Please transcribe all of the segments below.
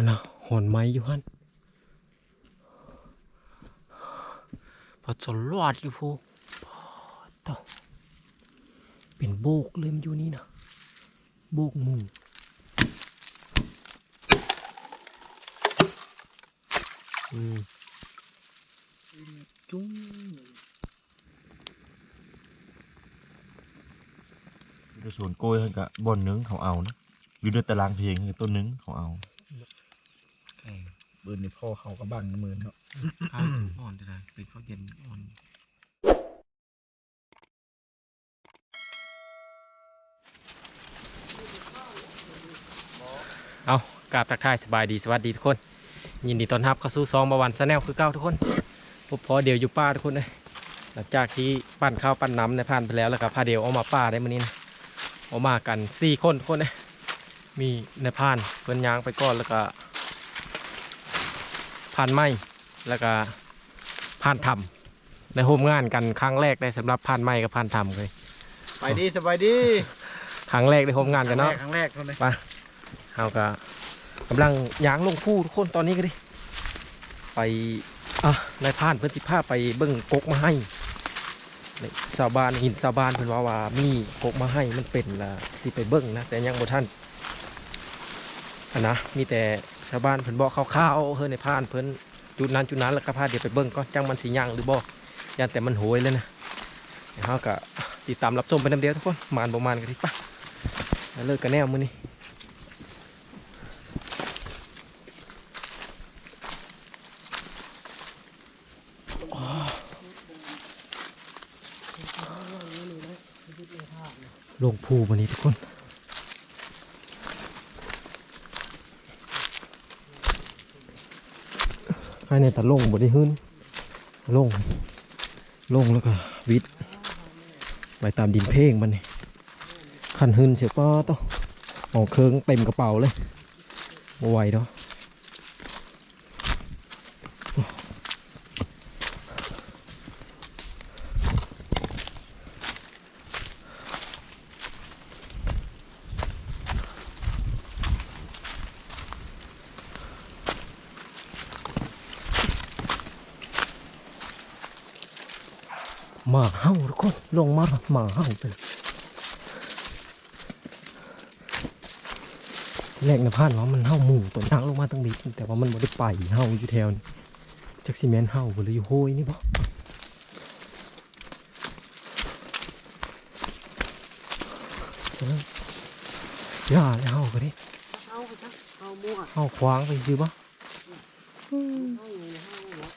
อันน่ะหอนไม้อยู่ฮันพอจะรอดอยู่พูต่อเป็นโบกเลยมอยู่นี่นะโบกหมูอืมจุ้งอยู่สวนกล้วยเพิ่นก็บ่อนนึงเขาเอานะอยู่ในตารางเพลงต้นนึงเขาเอา ปืนในพ่อเขาก็บังมือเนาะข้าวอ่อนได้เป็นข้าวเย็นอ่อนเอากราบทักทายสบายดีสวัสดีทุกคน ยินดีต้อนรับเข้าสู่ซองบาวันซาแนลคือเก้าทุกคนพบพอเดียวอยู่ป้าทุกคนเลยหลังจากที่ปั้นข้าวปั้นน้ำในผ่านไปแล้วแล้วก็พาเดียวเอามาป้าได้มื้อนี้นะเอามากันสี่คนทุกคนเลยมีในพานเพิ่นยางไปก่อนแล้วก็ พานไม้แล้วก็พานทำในโฮมงานกันครั้งแรกได้สำหรับพานไม้กับพานทำเลยไปดีสบายดีครั้งแรกได้โฮมงานกันเนาะครั้งแรกคนเลยเฮาก็กำลังยางลงผู้ทุกคนตอนนี้ก็ดิไปอะนายพรานเพิ่นสิพาไปเบิ่งกกมาให้นี่ชาวบ้านหินชาวบ้านเพิ่นว่าว่ามีกกมาให้มันเป็นละสิไปเบิ่งนะแต่ยังบ่ทันอันนะมีแต่ ชาวบ้านเพิ่นบอกคร่าวๆเฮ้ยในพานเพิ่นจุดนั้นจุดนั้นแล้วก็พาเดี๋ยวไปเบิ่งก็จังมันสิย่างหรือบ่ยันแต่มันโหยเลยนะเดี๋ยวเฮาก็ติดตามรับชมไปนํเดียวทุกคนมานบ่มานกันดิป่ะแล้วเลิกกันแน่มื้อนี้ลงภูวันนี้ทุกคน ภายในตะลงบนได้หื้นลง ลงแล้วก็วิดไปตามดินเพ่งมันนี่ขันหื้นเสียป้อต้องออกเครื่องเต็มกระเป๋าเลยบ่ไหวเนาะหมาเห่าทุกคนลงมา หมาเห่าไปเลยแรกนะพานว่ามันเห่าหมู่ตัวนางลงมาตั้งบิแต่ว่ามันบ่ได้ไปเห่าอยู่แถวนี้จักซีเมนเห่าบ่หรืออยู่โฮยนี่บ่เออย่าแล้วเห่าก็ดิเอาไปจ้ะเอามั่วเห่าควางไปซื้อบ่ เอาอยู่ในห้างเนาะ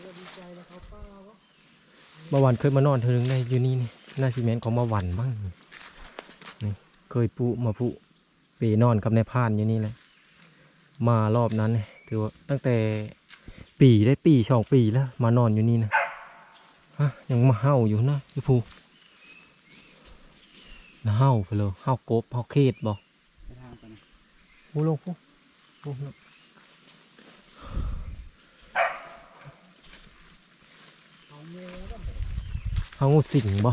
เดี๋ยวดีใจแล้วเขาป้าวะ เมื่อวานเคยมานอนเธอนึงได้อยู่นี่นี่หน้าซีเมนต์ของเมื่อวันบ้างนี่เคยปุมาปุเปนอนกับในายพรานอยู่นี่แหละมารอบนั้นเนี่ยถือว่าตั้งแต่ปีได้ปีสองปีแล้ว มานอนอยู่นี่นะฮะยังมาเห่าอยู่นะพี่ภูนะเห่าไปเลยเห่ากบเห่าเขตบอกไปทางไปนะพูลงพูพูนะ เอาเนื้อก็ เอางูสิงบ่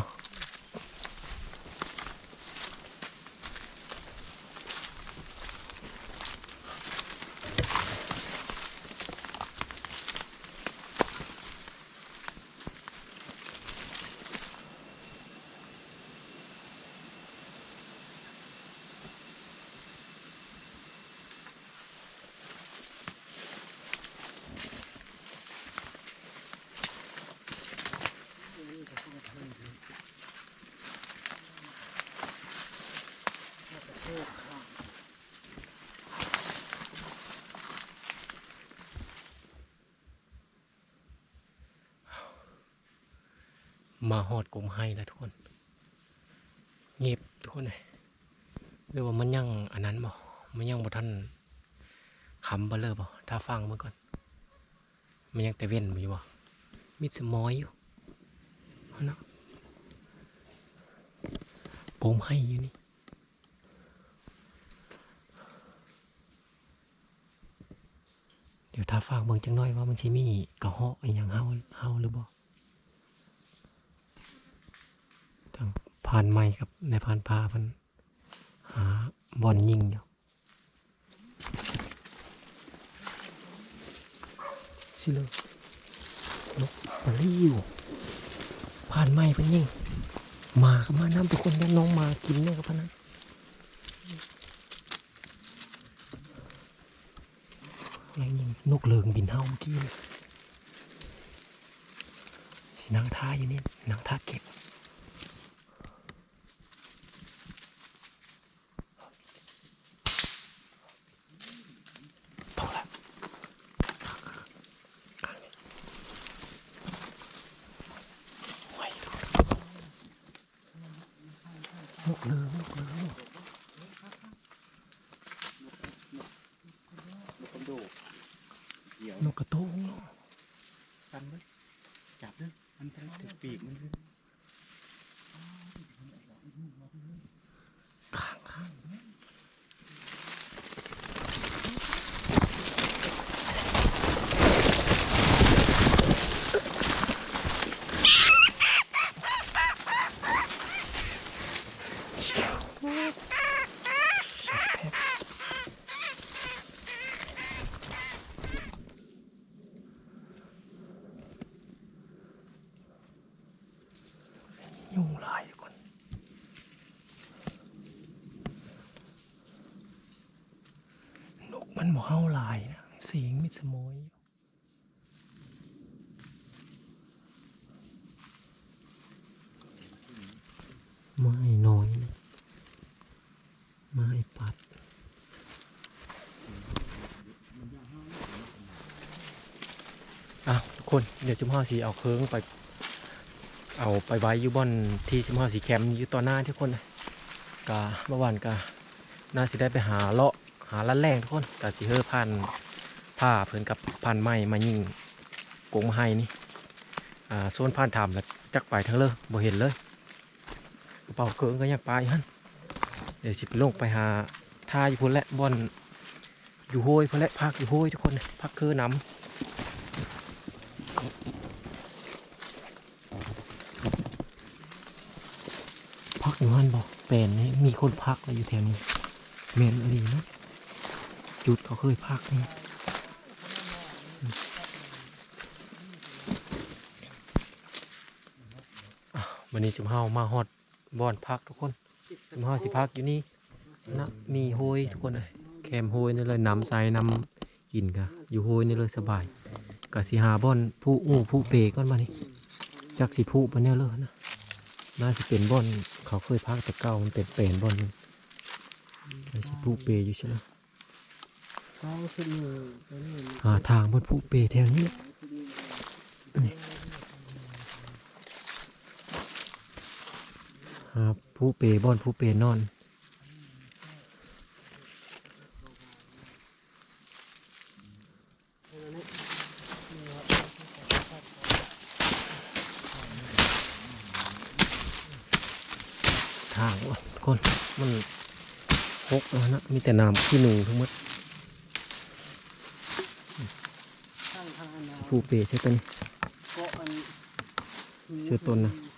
หอดกลมให้แล้วทุกคน เงียบทุกคนเลยหรือว่ามันยังอันนั้นบ่มันยังบ่ทันคำเบ่เลยบ่ถ้าฟังเมื่อก่อน มันยังแต่เว้นอยู่บ่มิดสมอยอยู่เนาะกลมให้อยู่นี่เดี๋ยวถ้าฟังเบิ่งจังน้อยว่ามันสิมีกระเหาะอหย่างเฮาเฮาหรือบ่ ผ่านไม้ครับในผ่านพาเพิ่นหาบอลยิงอยู่สิลูนกปลิวผ่านไม้พันยิงมาก็มาน้ำทุกคนเนี่ยน้องมากินเนี่ยครับพนะอะไรยิงนกเลิงบินเฮาเมื่อกี้เลยนั่งท่าอยู่นี่นั่งท่าเก็บ สมิดสมอยอยู่ไม่น้อยนะไม่ปัดอ้าวทุกคนเดี๋ยวจุมห้าสีเอาเคิงไป เอาไปไว้อยู่บอนที่จุมห้าสีแคมป์อยู่ต่อหน้าทุกคนนะกะเมื่อวานกะน่าสิได้ไปหาเลาะหาลันแรงทุกคนกะสิเฮอพัน ผ้าเพิ่นกับพันไม้มายิงกงมาให้นี่อ่าส่วนพันถามแล้วจักไปทั้งเลยบ่เห็นเลยกระเป๋าเคิงก็ยังไปฮั่นเดี๋ยวสิไปลงไปหาท่าอยู่พุ่นและบอนอยู่ห้วยพุ่นและพักอยู่ห้วยทุกคนพักคือน้ำพักอยู่นั่นบอกเป็นนี่มีคนพักอะไรอยู่แถวนี้เมนอะไรนะจุดเขาเคยพักนี่ วันนี้จุมเฮามาฮอดบอนพักทุกคนจุมเฮาสิพักอยู่นี่นะมีโฮยทุกคนเลยแคมโฮยนี่เลยนำใส่นำกินกะอยู่โฮยนี่เลยสบายกะสิหาบอนผู้อู้ผู้เปก่อนมานี่จักสิผู้ปะเนี่ยเลยนะน่าจะเป็นบ่อนเขาเคยพักแต่เก่ามันเป็นเป็นบ่อนหนึ่งน่าจะผู้เปอยู่ใช่ไหมเขาขึ้นมือไปนี่หาทางบนผู้เปแถวนี้แหละนี่าผู้เปบ่อนผู้เปนอน ทางวะคนมันหกแล้วนะ มีแต่น้ำขี้หนูทั้งหมดข้างทางนาผู้เปใช่ตันเกาะอันเสื้อต้นนะน้ำ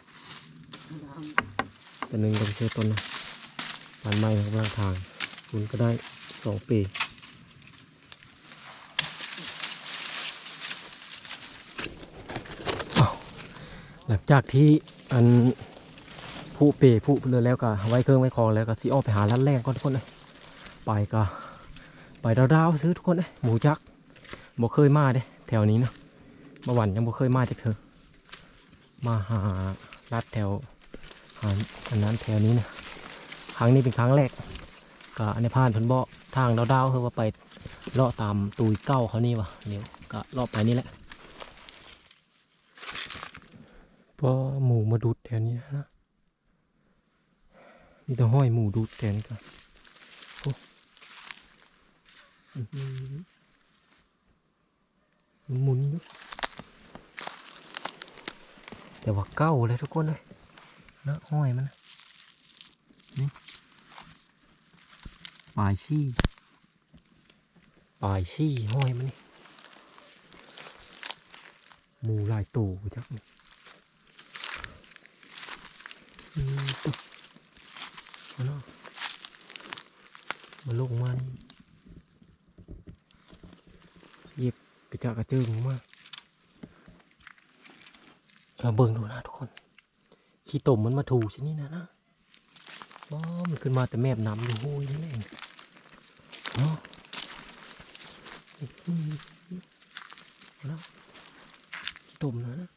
ตัวหนึ่งก็ไปเชื่อต้นนะผ่านไม้กำลังทาง คุณก็ได้สองปีหลังจากที่อันผู้เปผู้เรือแล้วก็ไว้เครื่องไว้คองแล้วก็สิออกไปหาร้านแรงก่อนทุกคนเลยไปก็ไปดาวๆซื้อทุกคนเลยหมูจักบ่เคยมาเด้แถวนี้เนาะเมื่อวันยังบ่เคยมาจากเธอมาหาลัดแถว หาอันนั้นแถวนี้นะครั้งนี้เป็นครั้งแรกก็ในผ่านผนบ่ทางดาวๆคือว่าไปเลาะตามตุยเก้าเขานี่วะเดี๋ยวก็เลาะไปนี่แหละพราะหมูมาดูดแถวนี้นะมีแต่ห้อยหมูดูดแถวนี้ก็โอ้อื้อหือมันหมุนอยู่แต่ว่าเก้าเลยทุกคนเลย นะห้อยมันนะนี่ปลายซี่ปลายซี่ห้อยมันนี่หมูลายตัวจักนี่อืมตุ๊บมาเนาะมาลงมันเย็บกระจากระเจิงมาเราเบิ่งดูนะทุกคน ขี้ตมมันมาถูชนี่นะนะว้ามันขึ้นมาแต่แมบน้ำอยู่หูยนี่เองเนาะแล้วขี้ตมนะนะ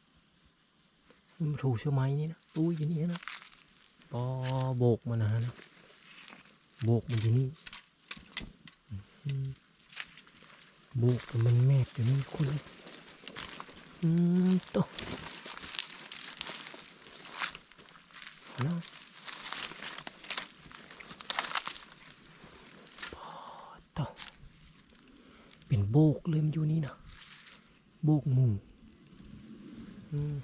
มันถูเชื่อไหมนี่นะอุ้ยอยู่นี่นะปอโบกมันนะนะโบกมันอยู่นี่โบกมันแมบอยู่นี่คุณอืมโตเนะพอต่อเป็นโบกเลยมันอยู่นี่นะโบกมุงอืม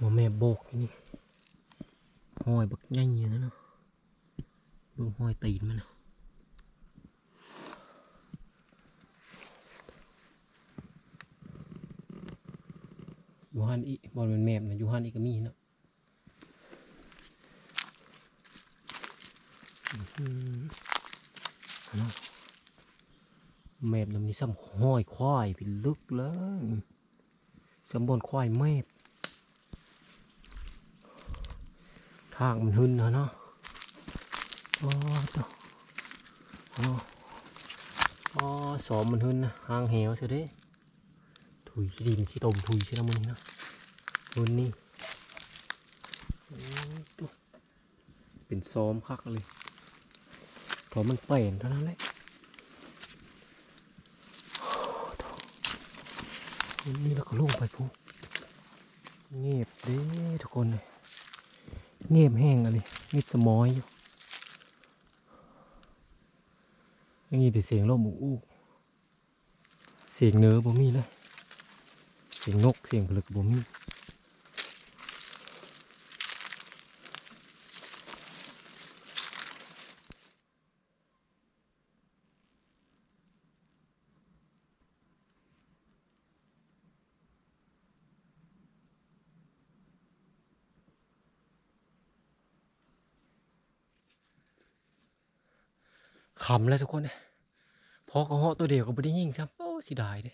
หมอแม่โบกอยู่นี่ห้อยบักใหญ่อยู่นะเนาะดูห้อยตีนมันนะยู่หันอีบอลมันแมบนะยู่หันอีก็มีเนาะอื้อหือเอาเนาะแมบน้ำนี้ซ้ำห้อยควายเป็นลึกเลยซ้ำบนควายแมบ ทางมันหึนนเนาะอ๋อต่ออ๋ออ๋อสอมมันหึนนะหางเหวเสียเด้ถุยขี้ดินขี้ตมถุยใช่แล้วมันนี่นะหึนนี่โอ้ตัวเป็นซ้อมคักเลยเพราะมันเปลี่ยนเท่านั้นแหละโอ้ตันนี่แล้วก็ลงไปพูเงียบเด้ทุกคนเลย เงียบแห้งอะไรมิดสมอยอยู่ยังมีแต่เสียงลมอู้เสียงเนื้อบ่มีเลยเสียงนกเสียงผลึกบ่มี ขำเลยทุกคนเนี่ยพอเขาเหาะตัวเดียวก็ไม่ได้ยิงซ้ำโอ้สิดายเด้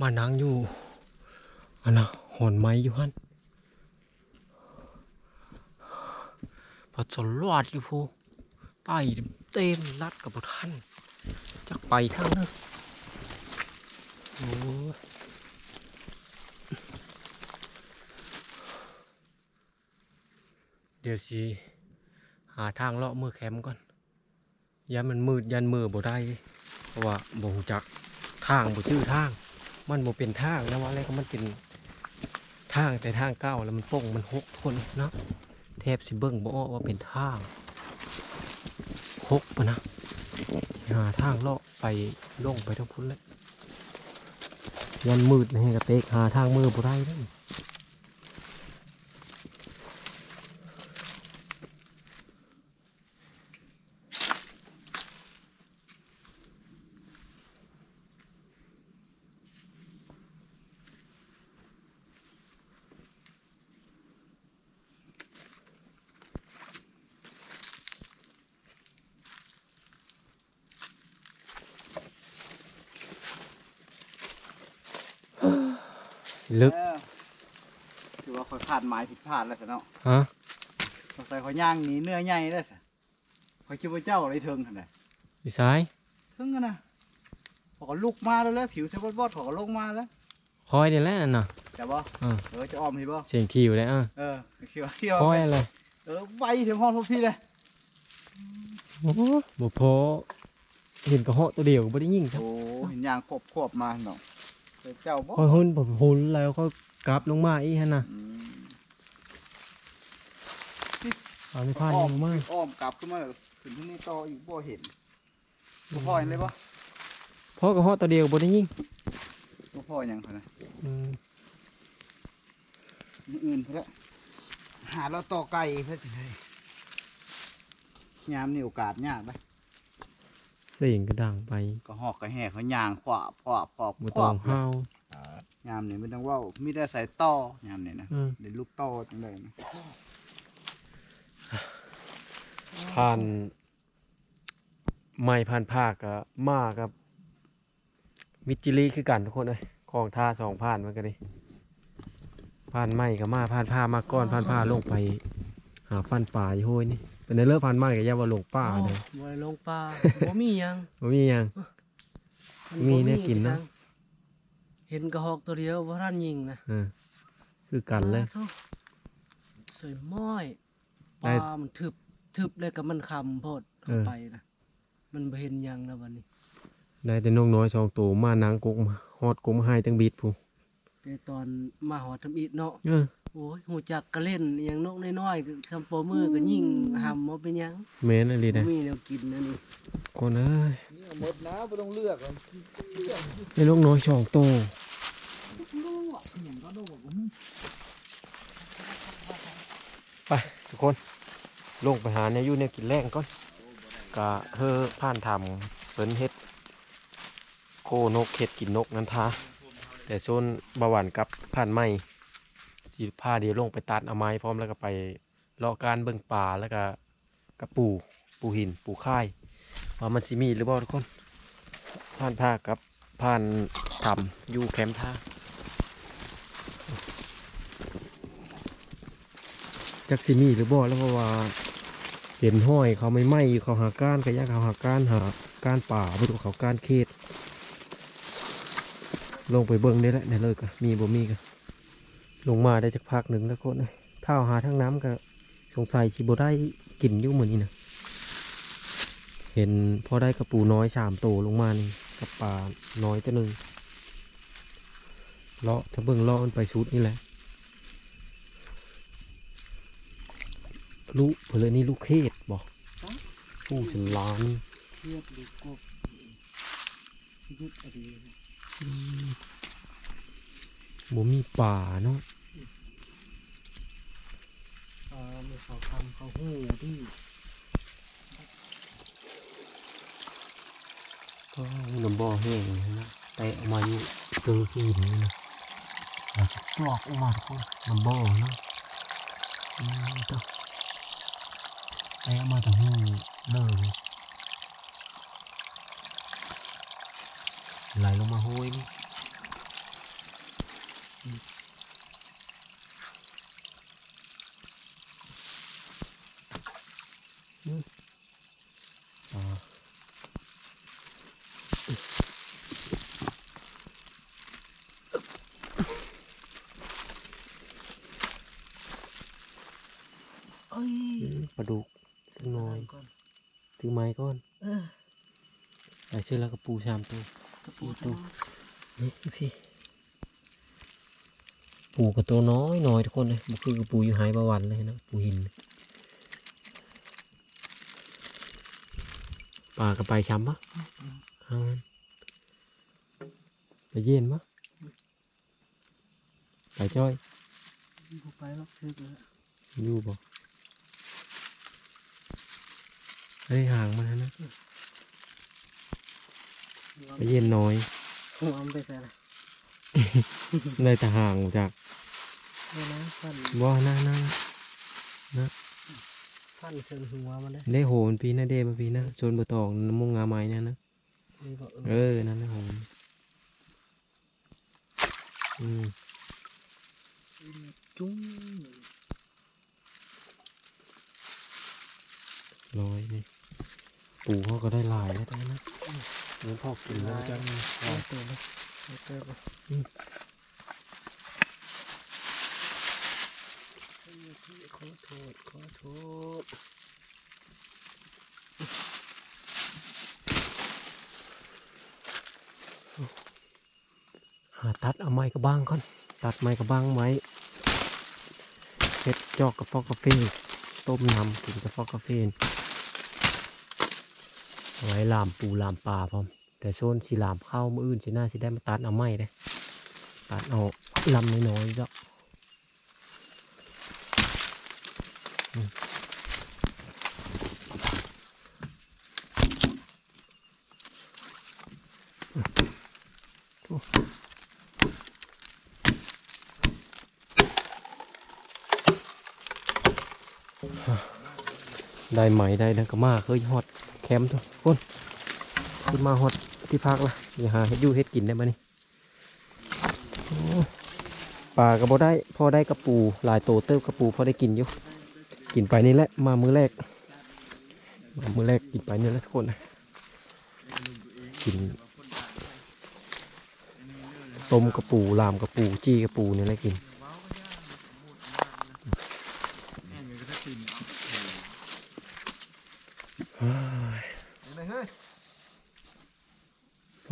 มานั่งอยู่อันน่ะหอนไม้อยู่ฮันพอสลวดอยู่พูไตเต็มลัดกับบุท่านจักไปทางนึงโอ้เดี๋ยวสิ หาทางเลาะมือแคมก่อนยันมันมืดยันมือบ่ได้เพราะว่าบ่ฮู้จักทางบ่ชื่อทาง มันบ่เป็นทางนะว่าอะไรก็มันเป็นทางแต่ทางเก้าแล้วมันโป่งมันหกคนนะแทบสิเบิ่งบ่อกว่าเป็นทางหกปะนะหาทางเลาะไปล่งไปทั้งพุ่นเลยยันมืดให้กระเตกหาทางมือบ่ได้เด้อ ลึก เออถือว่าคอยขาด หมายผิดพลาดแล้วสิเนาะฮะสงสัยคอยย่างหนีเนื้อใหญ่ได้สิคอยคิดว่าเจ้าอะไรเทิงขนาดอยู่ซ้ายเทิงกันนะพอก็ลุกมาแล้วแล้วผิวเซบอดบอดเขาก็ลงมาแล้วคอยเดี๋ยวแล้วนั่นน่ะ แต่บ่อืม เออจะอ้อมให้บ่เสียงคิวเลยอะเออเขียวเขียวคอยอะไรเออไวถึงห้องพวกพี่เลยโอ้โหบ่พอเห็นกระเหาะตัวเดียวก็บ่ได้ยิงครับโอ้เห็นยางควบควบมาเนาะแต่เจ้าบ่คอยหุ่นบ่หุ่นแล้วก็กลับลงมาอีกหั่นน่ะอืม เอาไม่พลาดอ้อลมงมาอ้อมกลับขึ้นมาขึ้นที่นี่ต่ออีกบ่เห็นบ่พอเห็นเลยบ่พอกระเหาะตัวเดียวบ่ได้ยิงบ่พอหยังขนาดอืมมื้ออื่นเพื่อหาเราต่อไก่เพื่อจะได้ยามนี่โอกาสยากไปเสียงกระดังไปก็หอกก็แห่เขาย่างขวาขวาขวาบ่ขต้อวางห้าวยามนี่ไม่ต้องเว่ามีแต่ใส่ต่อยามนี่นะอืมเดี๋ยวลูกต่อจังเลยนะ ผ่านไม่ผ่านภาคก็มากับ มิจิลีคือกันทุกคนเลยของท่าสองผ่านมันก็ดิผ่านไม่ก็มาผ่านผ้ามาก้อนผ่านผ้าลงไป หาฟันป่าอยู่โห้ยนี่เป็นในเลิกผ่านไม่ก็อย่าว่าลงป่าเลยบ่ได้ลงป่าบ่มีหยังบ่มีหยังนมีเนี่ยกินนะจังเห็นกระหอกตัวเดียวบ่ทันยิงนะเออคือกันเลยอ้าโธ่สวยม้อย ปได้ลามันทึบทึบเลยกับมันคำโพดเอเข้าอไปนะมันบ่เห็นหยังนะวันนี้ ได้แต่นกน้อยสองตัวมานางกกมาฮอดกกมาให้ตั้งบิดผู้แต่ตอนมาหอทำอิดเนาะเออโอ้ยหูจักก็เล่นอหย่างนกน้อยๆก็ซัมโปมือก็ยิงหำบ่เป็นหยังแม่นอะไรบ่นะมีแนวกินนะนี่คนเอ้ยนี่หมดนะไม่ต้องเลือกไอ้นกน้อยสองตัวอย่างก็ดูผมไปทุกคน ลงไปหาเนี่ยอยู่เนี่ยกินแรงก่อนกะเฮอผ่านทำเพิ่นเฮ็ดโคนกเฮ็ดกินนกนันทาแต่โซนบาหวานกับผ่านไม้สีผ้าเดียวลงไปตัดเอาไม้พร้อมแล้วก็ไปเลาะการเบิ่งป่าแล้วก็กระปูปูหินปูค่ายว่ามันสิมีหรือเปล่าทุกคนผ่านผ้ากับผ่านทำอยู่แคมป์ท่าจักสิมีหรือบ่แล้วเพราะว่า เห็นห้อยเขาไม่ไหมอยู่เขาหาก้านก็ยากเขาหาก้านหาก้านป่าไปดูเขาก้านเขตลงไปเบิ่งได้แล้วในเลิกอะมีบ่มีกันลงมาได้จักพักหนึ่งแล้วคนเอ้ยถ้าเอาหาทั้งน้ำก็สงสัยสิบได้กินยู่เหมือนนี้นะเห็นพอได้กระปูน้อยสามตัวลงมานี่กับปลาน้อยตัวหนึ่งเลาะถ้าเบิ่งเลาะมันไปชุดนี่แหละ ลูกเพื่อนนี่ลูกเขตบอกผู้ฉลามเทียบดูกบชีวิตอดีตบ่มีป่าเนาะอ่ามีเขาคำเขาหูที่ก็น้ำบ่อแห้งนะแต่ออกมาอยู่เจอที่หินนี่นะอาจจะตอกออกมาทุกคนน้ำบ่อเนาะอืมต่อ แต่ออกมาจากหูเลิกเลยไหลลงมาห้วยนี่อ่าเอ้ยอืมปลาดุกตัวน้อยก่อนถือไม้ก่อนเออใส่เชือกแล้วก็ปูชามตัวกระปูตัตัววนี่พี่ปูกับตัวน้อยน้อยทุกคนเลยมันคือกับปูอยู่หายประวันเลยนะปูหินปลากระไปช้ำปะเอางั้นไปเย็นปะไปจ้อยบ่ไปหรอกเทือกเลยอยู่บ่เฮ้ยห่างมาแล้วนะไปเย็นน้อยหัวมันไปใส่ละได้แต่ห่างจากเดี๋ยวนะฟันบ่อนั่นนั่นฟันเชิงหัวมันเลยได้โหนปีนะเดมาปีนะชนบะตองน้ำมงงาไม้เนี่ยนะนี่บอกเอเอออนั่นนะโหนอืมจุ้ง ร้อยนี่ ปูเขาก็ได้ลายแล้วได้นะเงินพอกกินแล้วจังเอาตัวเลยเตัวไปขอโทษขอโทษหาตัดเอาไม้กระบ้างก่อน ตัดไม้กระบ้างไว้เฮ็ดจอกกระฟอกกาแฟต้มน้ำกินกระฟอกกาแฟ ไว้ลามปูลามปลาพร้อม แต่โซนสีลามเข้ามืออื่นสิน่าสิได้มาตัดเอาไม้ได้ตัดเอาลำน้อยๆแล้วได้ไหมได้ดังก็มาเคยฮอด แคมป์ทุกคนขึ้นมาฮอดที่พักละอย่าหาเฮ็ดยู่เฮ็ดกินได้มานี่ปลาก็บ่ได้พอได้กระปูหลายโตเติบกระปูพอได้กินอยู่กินไปนี่แหละมามือแรกมามือแรกกินไปนี่แหละทุกคนนะกินต้มกระปูลามกระปูจี้กระปูนี่แหละกิน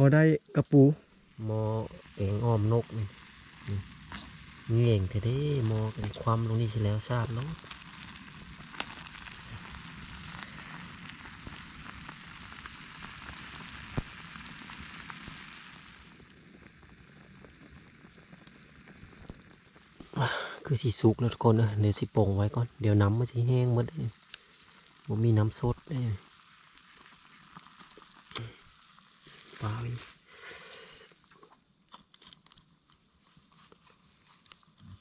อได้กระปูหมอแกงอ้อมนกนี่นี่เงี้ยงเถอะด้หมอกันความลงนี่สิแล้วทราบเนาะคือสีสุกแล้วทุกคนนะเดี๋ยวสิโป่งไว้ก่อน เดี๋ยวน้ำมันสิแห้งหมดเลยผมมีน้ำสดเด้ลาอีก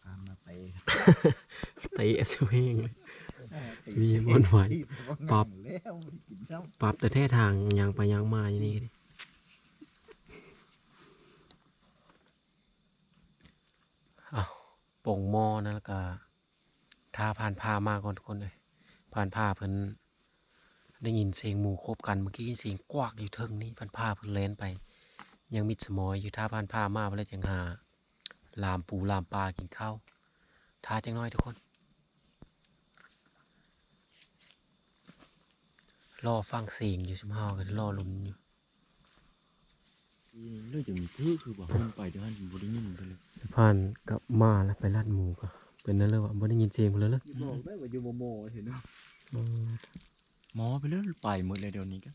ตามมาไป เตะเสวงเลย มีบนไหวปรับแล้วไม่ได้กินแล้วปรับแต่แท่ทางยางไปยางมาอย่างนี้ก็ดิเอาโป่งหม้อนะแล้วก็ทาผ่านผ้ามาก่อนทุกคนเลยผ่านผ้าเพิ่นได้ยินเสียงหมูคบกันเมื่อกี้เสียงกวากอยู่เทิงนี่ผ่านผ้าเพิ่นเลนไป ยังมิดสมอยอยู่ท่าผ่านผ้ามาเพื่อจังหาลามปูลามปลากินข้าว ท่าจังน้อยทุกคน รอฟังเสียงอยู่ชิมเฮากันรอลุ้นอยู่เรื่องจะมีคือคือว่ามันไปเดี๋ยวหันบ่ได้ยินไปเลยผ่านกลับมาแล้วไปลัดหมูก็เป็นนั่นเลยว่าบ่ได้ยินเสียงเลยเลยบอกได้ว่าอยู่โมโมเห็นไหมหมอไปเลยไปหมดเลยเดี๋ยวนี้กัน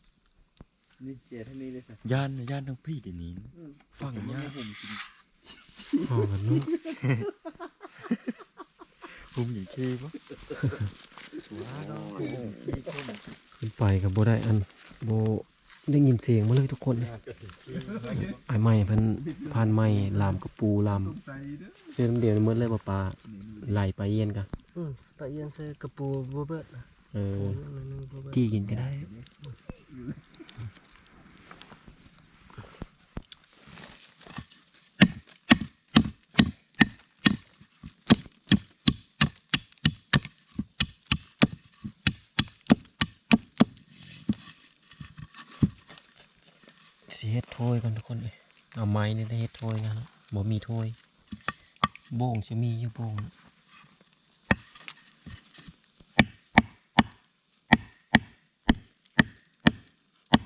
นี่เจท่านี้เลยสิย่านย่านทั้งพี่เดี๋ยวนี้ฟังยากผมกินอ๋อกัน เนู้ผมอย่างขี้ปะว้าวขึ้นไปกับบ่ได้อันบ่ได้ยินเสียงมาเลยทุกคนเลยไอ้ไม้เพิ่นผ่านไม้ลามกระปูลามเสื้อน้ำเดียวหมืดเลยบ่ปลาไหลไปเย็นกันอืมปะเอียนใส่กระปูบ่เบิดนะเออโอ้ยอันนั้นบ่เบิดจี้กินก็ได้ สิเฮ็ดถ้วยก่อนทุกคน เลยเอาไม้นี่ได้เฮ็ดถ้วยกันบ่มีถ้วยโบ่งจะมีอยู่โบ่ง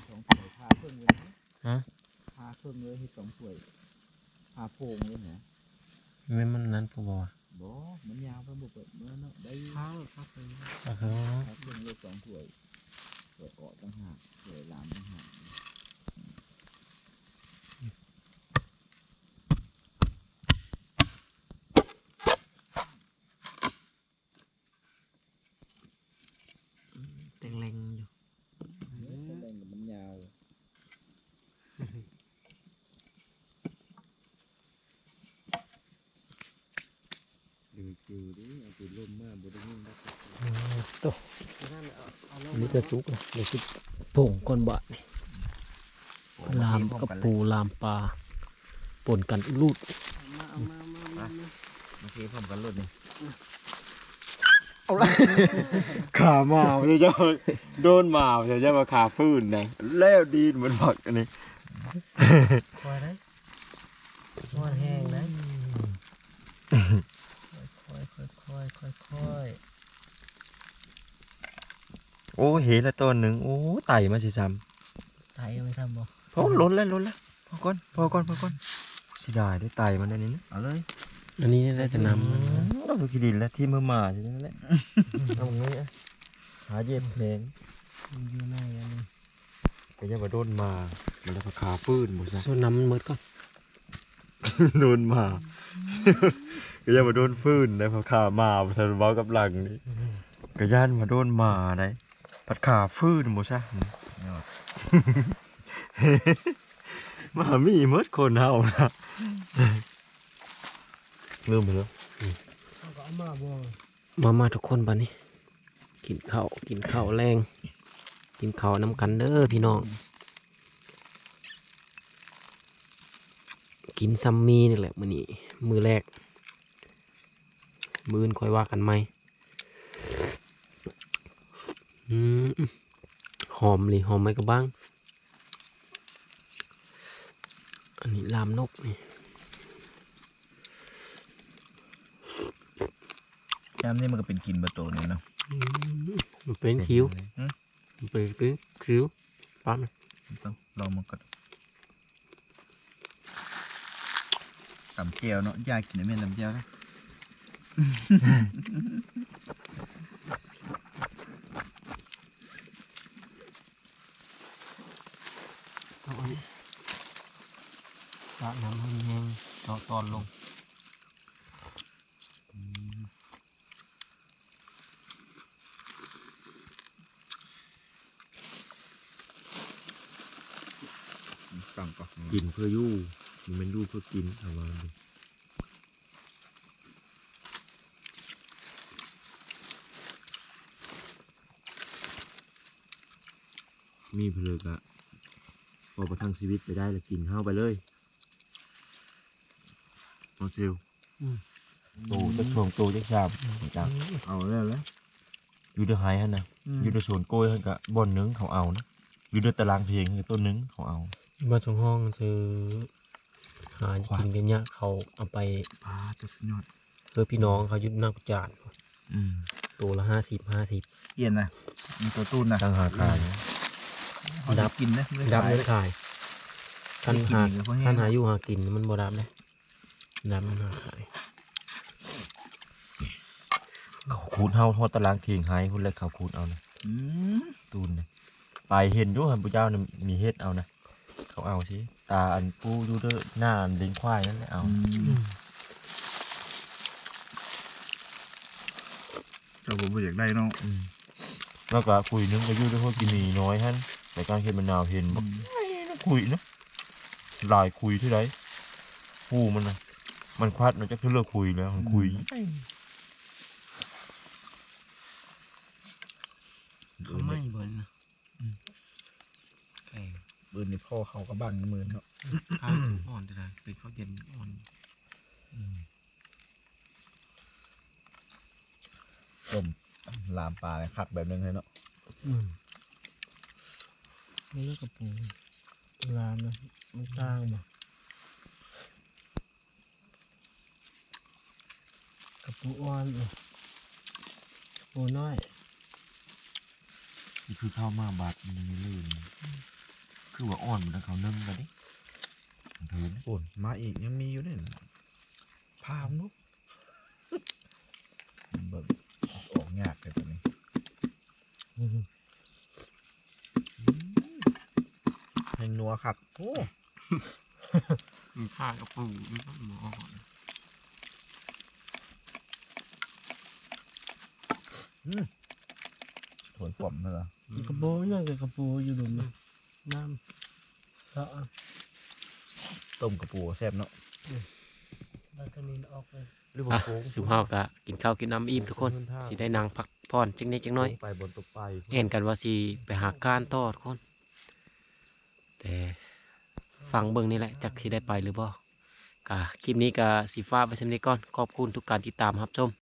สองถ้วยพาเครื่องเลยนะฮะพาเครื่องเลยให้สองถ้วยพาโพงเลยนะแม่นมันนั้นผู้บ่วะบ่มันยาวไปหมดเลยเมื่อเนาะได้ข้าวครับผมก็คือพาเครื่องเลยสองถ้วยถ้วยเกาะต่างหากถ้วยลามต่างหาก แตงแรงอยู่ แสดงว่ามันยาว ดึงจิวดิเอาไปล่มมากบ่ได้ยินนะ โต นั่นเอาเอาลง อั นนี้จะสุกแล้วเดี๋ยสิโป่งก้อนบะนี่ลามกระปูลามปลาป่นกันลูดมาเมามามามาโอเคพร้อมกันรถนี่ขาหมาจะจะโดนหมาจะจะมาขาฟื้นนะแล้วดีเหมือนผักอันนี้ คอยได้นวดแห้งนะค่อยค่อยค่อยค่อยค่อย โอ้ เห็นแล้วตัวหนึ่งโอ้ไต่มาสิซ้ไตไม่ทำบ่ำพอล้นแล้วล้นแล้วพอก่อนพอก่อนพอก่อนเสิได้ได้ไต่มันอันนี้นะเอาเลยอันนี้ได้จะนำมันนะเราดูกี่ดินแล้วที่เมื่อมาใช่ไหมนั่นแหละ เอาไงอะหาเย็บเพลงมันอยู่ในอันนี้ก็ยังมาโดนมามันแล้วก็ขาฟื้นหมดซะ ส่วนน้ำมันหมดก่อนโดนมา ก็ยังมาโดนฟื้นนะพอขามาพอทันเว้ากับหลังนี่กระย่านมาโดนหมาได้ ผัดขาฟื้นบ่ซะมามีหมดคนเฮานะเริ่มไปแล้วเขาก็เอามาบ่มามาทุกคนบัดนี้ กินข้าวกินข้าวแรง กินข้าวน้ำกันเด้อพี่น้อง กินซัมมีนี่แหละมื้อนี้ มือแรก มื้ออื่นค่อยว่ากันไหมอืม หอมเลยหอมไหมกระบ้าง อันนี้ลามนกนี่ยามนี้มันก็เป็นกินประตูนี่เนาะอืมมันเป็นคิ้วอืมมันเป็นคิ้วปั๊บนะต้องลองมันก็ตำเจียวเนาะยายกินได้แม่นตำเจียวนะ เอาอันนี้ราดน้ำให้แห้ง ต่อนลงฟังก็กินเพื่ออยู่มันเป็นยู่เพื่อกินเอามาดูมีเพลิกอะพอประทังชีวิตไปได้แล้วกินข้าวไปเลย โอเซลตูจะช่วงตูจะชาบจักเอาแล้วแล้วอยู่เดอไฮฮันนะอยู่เดอสวนโกล้วยฮันกะบอนนึงเขาเอานะอยู่เดอตารางเพลงคือต้นนึงเขาเอามาตรงห้องคือหากินกันเนี่ยเขาเอาไปปลาตัวสุดยอดเพื่อพี่น้องเขายุดนักจานอืมตัวละห้าสิบห้าสิบเอียนนะมีตัวตูนนะตั้งหาขายนะเขาดับกินนะไม่ดับขายเงินขายท่านกินหาอีกแล้วพวกนี้ท่านหาอยู่หากินมันบ่ดับเลย ดับมันหาขายเขาคูณเฮาทอดตารางเพลงไฮพุ่นเลยเขาคูณเอานะอืมตูนนะไปเห็นอยู่หันปุเจ้านะมีเฮ็ดเอานะเขาเอาสิตาอันปูอยู่เด้อหน้าอันเลี้ยงควายนั่นแหละเอาเจ้าผมบ่อยากได้เนาะอืมแล้วก็คุยนึงก็อยู่ด้วยพวกกินหนีน้อยฮั่นแต่การเฮ็ดมะนาวเห็นบ่คุยนะหลายคุยที่ไหนผู้มันนะ มันควัดมันจะเลิกคุยแล้วมันคุยเขาไม่บ่นนะปืนในพ่อเขาก็บังมือเนาะข้าวอ่อนจะเป็นข้าวเย็นอ่อนต้มลามปลาเนี่ยคักแบบนึงเลยเนาะนี่ก็กระปูลามนะมันต่างบ่ก ระปูอ่อนเออกระปูน้อยนี่คือข้าวมาบาดมันไม่ลื่นคือว่าอ่อนมันแล้วเขานึ่งกันดิเถินโอนมาอีกยังมีอยู่นี่พามนุกเบิ่งออกยากเลยตัวนี้แหงนัวคักโอ้มีข้าวกระปูมีข้าวหมูอ่อน ถวนป่อมนั่นเหรอกระปูยังกับกระปูอยู่ดุมนะน้ำก็เอาต้มกระปูแซ่บเนาะแล้วก็นินออกไปหรืออะว่าโค้งสุภาพก็กินข้าวกินน้ำอิ่มทุกคนสิได้นางพักผ่อนจังนิดจังน้อยไปบนตกไปเห็นกันว่าสิไปหาการต่อทุกคน แต่ฟังเบิ่งนี่แหละจักสิได้ไปหรือบ่กะคลิปนี้ก็สิฟ้ากไว้สำนี้ก่อนขอบคุณทุกการติดตามรับชม